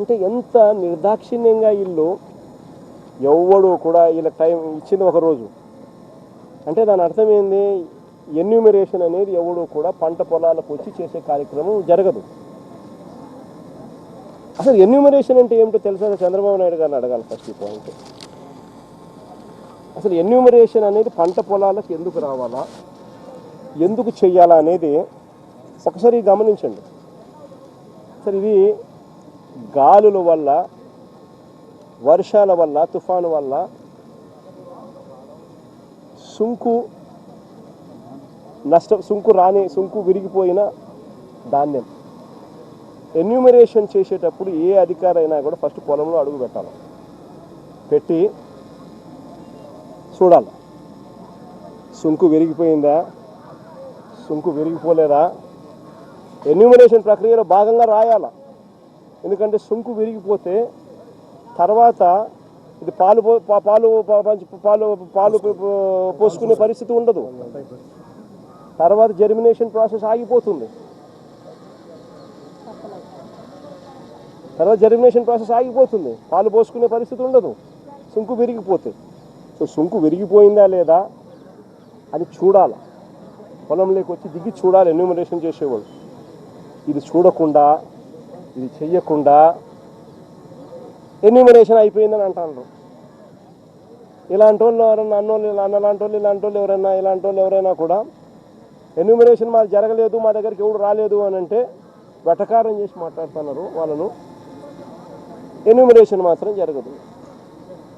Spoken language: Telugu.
అంటే ఎంత నిర్దాక్షిణ్యంగా వీళ్ళు ఎవడు కూడా వీళ్ళకి టైం ఇచ్చింది ఒక రోజు. అంటే దాని అర్థం ఏంది? ఎన్యూమరేషన్ అనేది ఎవడు కూడా పంట పొలాలకు వచ్చి చేసే కార్యక్రమం జరగదు. అసలు ఎన్యూమరేషన్ అంటే ఏమిటో తెలుసా? చంద్రబాబు నాయుడు గారిని అడగాలి ఫస్ట్ ఈ పాయింట్ అసలు ఎన్యూమరేషన్ అనేది పంట పొలాలకు ఎందుకు రావాలా? ఎందుకు చెయ్యాలా అనేది ఒకసారి గమనించండి. సరే ఇది గాలుల వల్ల వర్షాల వల్ల తుఫాను వల్ల సుంకు నష్టం సుంకు రాని సుంకు విరిగిపోయిన ధాన్యం. ఎన్యూమరేషన్ చేసేటప్పుడు ఏ అధికారైనా కూడా ఫస్ట్ పొలంలో అడుగు పెట్టాలి. పెట్టి చూడాలి. సుంకు విరిగిపోయిందా? సుంకు విరిగిపోలేదా? ఎన్యూమరేషన్ ప్రక్రియలో భాగంగా రాయాలా? ఎందుకంటే సుంకు విరిగిపోతే తర్వాత ఇది పాలు పాలు పాలు పాలు పోసుకునే పరిస్థితి ఉండదు. తర్వాత జర్మినేషన్ ప్రాసెస్ ఆగిపోతుంది. తర్వాత జర్మినేషన్ ప్రాసెస్ ఆగిపోతుంది. పాలు పోసుకునే పరిస్థితి ఉండదు. సుంకు విరిగిపోతే. సో సుంకు విరిగిపోయిందా లేదా అని చూడాలి. పొలంలోకి వచ్చి దిగి చూడాలి. ఎన్యూమరేషన్ చేసేవాళ్ళు. ఇది చూడకుండా ఇది చెయ్యకుండా ఎన్యూమరేషన్ అయిపోయిందని అంటారు ఇలాంటి వాళ్ళు ఎవరైనా అన్నోళ్ళు ఇలా అన్నలాంటి వాళ్ళు ఇలాంటి వాళ్ళు ఎవరైనా ఇలాంటి వాళ్ళు ఎవరైనా కూడా ఎన్యూమరేషన్ మాది జరగలేదు మా దగ్గరికి ఎవడు రాలేదు అని అంటే వెటకారం చేసి మాట్లాడుతున్నారు వాళ్ళను. ఎన్యూమరేషన్ మాత్రం జరగదు.